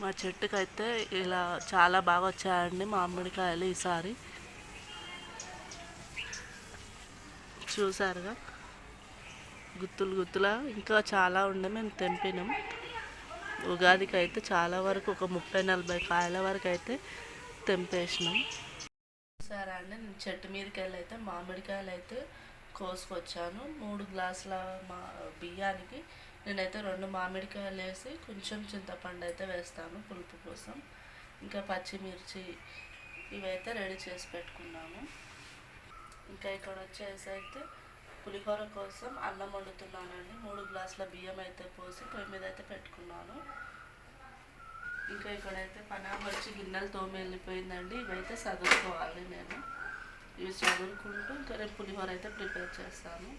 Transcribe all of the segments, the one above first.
మా చెట్టుకైతే ఇలా చాలా బాగా వచ్చాయండి మామిడికాయలు ఈసారి. చూసారుగా? గుత్తులు గుత్తులా ఇంకా చాలా ఉండే మేము తెంపినాం. ఉగాదికి అయితే చాలా వరకు ఒక ముప్పై నలభై కాయల వరకు అయితే తెంపేసినాం. సరే అండి? నేను చెట్టు మీదకి వెళ్ళి అయితే మామిడికాయలు అయితే కోసుకొచ్చాను. మూడు గ్లాసుల మా బియ్యానికి నేనైతే రెండు మామిడికాయలు వేసి కొంచెం చింతపండు అయితే వేస్తాను పులుపు కోసం. ఇంకా పచ్చిమిర్చి ఇవైతే రెడీ చేసి పెట్టుకున్నాము. ఇంకా ఇక్కడ వచ్చేసి అయితే పులిహోర కోసం అన్నం వండుతున్నానండి. మూడు గ్లాసుల బియ్యం అయితే పోసి పొయ్యి మీద అయితే పెట్టుకున్నాను. ఇంకా ఇక్కడైతే పనామ వచ్చి గిన్నెలు తోమి వెళ్ళిపోయిందండి. ఇవైతే చదువుకోవాలి నేను. ఇవి చదువుకుంటూ ఇంకా రేపు పులిహోర అయితే ప్రిపేర్ చేస్తాను.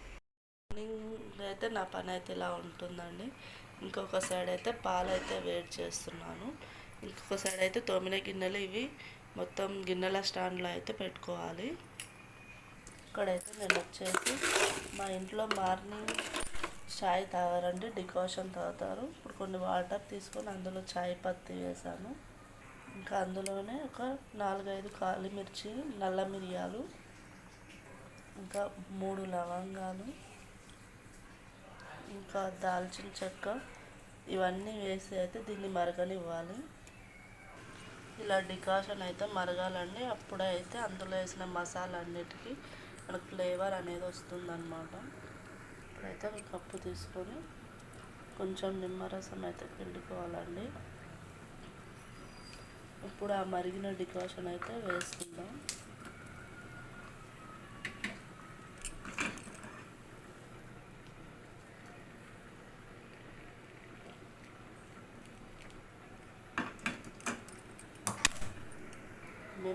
అయితే నా పని అయితే ఇలా ఉంటుందండి. ఇంకొక సైడ్ అయితే పాలు అయితే వేడి చేస్తున్నాను. ఇంకొక సైడ్ అయితే తోమిన గిన్నెలు ఇవి మొత్తం గిన్నెల స్టాండ్లో అయితే పెట్టుకోవాలి. ఇక్కడైతే నేను వచ్చేసి మా ఇంట్లో మార్నింగ్ చాయ్ తాగారండి డికాషన్ తాగుతారు. ఇప్పుడు కొన్ని వాటర్ తీసుకొని అందులో చాయ్ పత్తి వేసాను. ఇంకా అందులోనే ఒక నాలుగైదు కాలి మిర్చి నల్ల మిరియాలు ఇంకా మూడు లవంగాలు ఇంకా దాల్చిన చెక్క ఇవన్నీ వేసి అయితే దీన్ని మరగనివ్వాలి. ఇలా డికాషన్ అయితే మరగాలండి. అప్పుడే అయితే అందులో వేసిన మసాలా అన్నిటికీ మనకు ఫ్లేవర్ అనేది వస్తుందన్నమాట. ఇప్పుడైతే ఒక కప్పు తీసుకొని కొంచెం నిమ్మరసం అయితే పిండుకోవాలండి. ఇప్పుడు ఆ మరిగిన డికాషన్ అయితే వేసుకుందాం.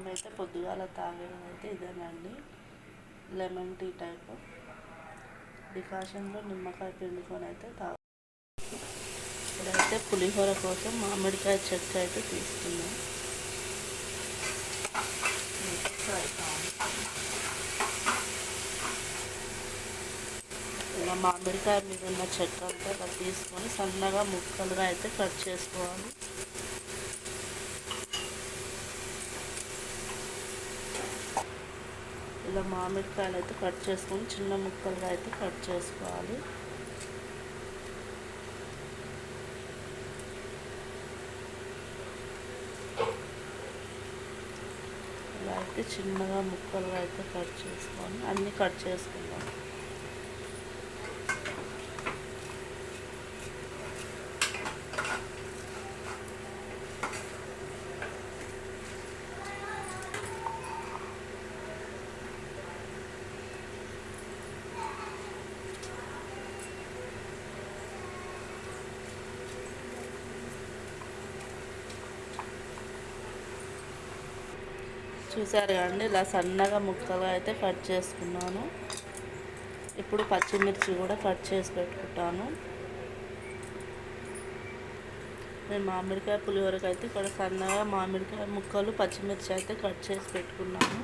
మేమైతే పొద్దుగాల తాగడం అయితే ఇదేనండి. Lemon tea type. డికాషన్లో నిమ్మకాయ పిండుకొని అయితే తాగు. ఇప్పుడైతే పులిహోర కోసం మామిడికాయ చెక్క అయితే తీసుకున్నాం. ఇలా మామిడికాయ మీద ఉన్న చెక్క అంతా తీసుకొని సన్నగా ముక్కలుగా అయితే కట్ చేసుకోవాలి. ఇలా మామిడికాయలు అయితే కట్ చేసుకొని చిన్న ముక్కలుగా అయితే కట్ చేసుకోవాలి. ఇలా అయితే చిన్నగా ముక్కలుగా అయితే కట్ చేసుకొని అన్నీ కట్ చేసుకుందాం. చూసారు కదండి ఇలా సన్నగా ముక్కలుగా అయితే కట్ చేసుకున్నాను. ఇప్పుడు పచ్చిమిర్చి కూడా కట్ చేసి పెట్టుకుంటాను. నేను మామిడికాయ పులిహోరకు అయితే ఇక్కడ సన్నగా మామిడికాయ ముక్కలు పచ్చిమిర్చి అయితే కట్ చేసి పెట్టుకున్నాను.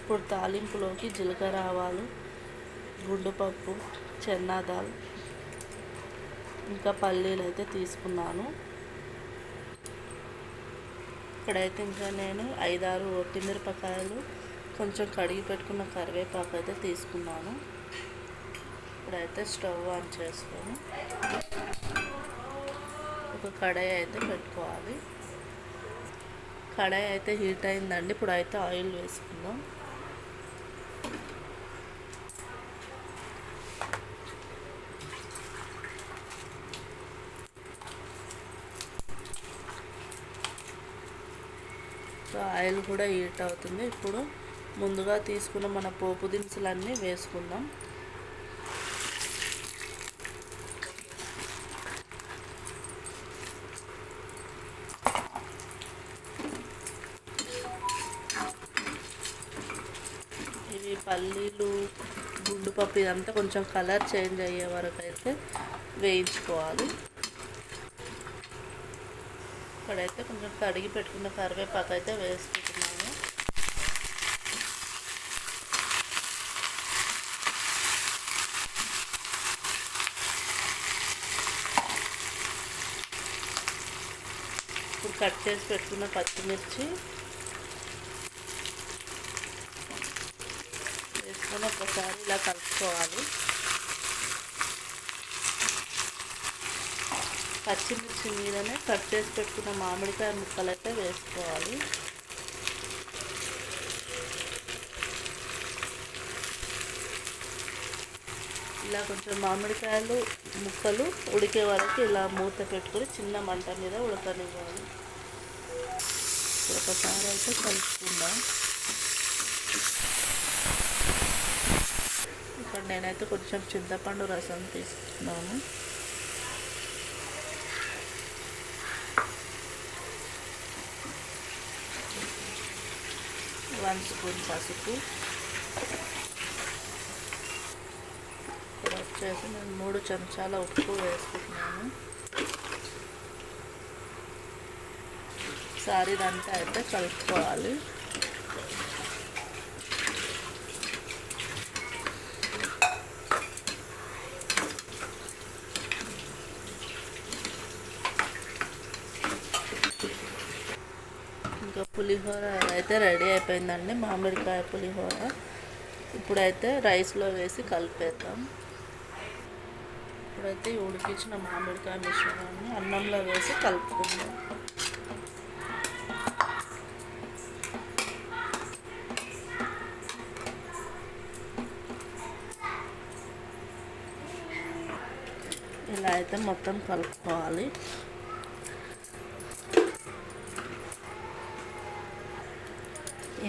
ఇప్పుడు తాలింపులోకి జీలకర్ర ఆవాలు గుండుపప్పు చన్నాదాల్ ఇంకా పల్లీలు అయితే తీసుకున్నాను. ఇక్కడైతే ఇంకా నేను ఐదారు ఒట్టిమిరపకాయలు కొంచెం కడిగి పెట్టుకున్న కరివేపాకు అయితే తీసుకున్నాను. ఇప్పుడైతే స్టవ్ ఆన్ చేసుకొని ఒక కడాయి అయితే పెట్టుకోవాలి. కడాయి అయితే హీట్ అయిందండి. ఇప్పుడు అయితే ఆయిల్ వేసుకుందాం. సో ఆయిల్ కూడా హీట్ అవుతుంది. ఇప్పుడు ముందుగా తీసుకున్న మన పోపు దినుసులన్నీ వేసుకుందాం. ఇవి పల్లీలు గుండుపప్పు ఇదంతా కొంచెం కలర్ చేంజ్ అయ్యే వరకు అయితే వేయించుకోవాలి. ఇక్కడైతే కొంచెం కడిగి పెట్టుకున్న కరివేపాకు అయితే వేసుకుంటున్నాను. ఇప్పుడు కట్ చేసి పెట్టుకున్న పచ్చిమిర్చి వేసుకొని ఒకసారి ఇలా కలుపుకోవాలి. పచ్చిమిర్చి మీదనే కట్ చేసి పెట్టుకున్న మామిడికాయ ముక్కలు అయితే వేసుకోవాలి. ఇలా కొంచెం మామిడికాయలు ముక్కలు ఉడికే వరకు ఇలా మూత పెట్టుకొని చిన్న మంట మీద ఉడకనివ్వాలి. ఒకసారి అయితే కలుపుకుందాం. ఇక్కడ నేనైతే కొంచెం చింతపండు రసం తీసుకున్నాను. వన్ స్పూన్ పసుపు ఇక్కడ వచ్చేసి నేను మూడు చెంచాల ఉప్పు వేసుకుంటున్నాను. సారీ ఇదంతా అయితే కలుపుకోవాలి. ఇంకా పులిహోర అయితే రెడీ అయిపోయిందండి. మామిడికాయ పులిహోర. ఇప్పుడైతే రైస్లో వేసి కలిపేద్దాం. ఇప్పుడైతే ఈ ఉడికించిన మామిడికాయ మిశ్రమాన్ని అన్నంలో వేసి కలుపుకుందాం. ఇలా అయితే మొత్తం కలుపుకోవాలి.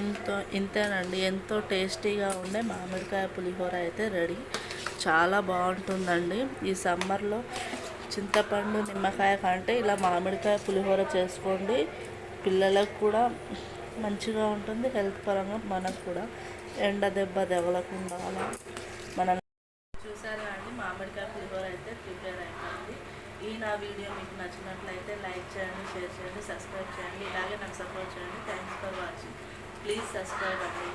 ఇంతో ఇంతేనండి ఎంతో టేస్టీగా ఉండే మామిడికాయ పులిహోర అయితే రెడీ. చాలా బాగుంటుందండి. ఈ సమ్మర్లో చింతపండు నిమ్మకాయ కంటే ఇలా మామిడికాయ పులిహోర చేసుకోండి. పిల్లలకు కూడా మంచిగా ఉంటుంది. హెల్త్ పరంగా మనకు కూడా ఎండ దెబ్బ తగలకుండా అలా మన చూసారా అండి? మామిడికాయ పులిహోర అయితే ప్రిపేర్ అయిపోయింది. ఈ నా వీడియో మీకు నచ్చినట్లయితే లైక్ చేయండి షేర్ చేయండి సబ్స్క్రైబ్ చేయండి. ఇలాగే నాకు సపోర్ట్ చేయండి. Thanks for watching. Please subscribe అండి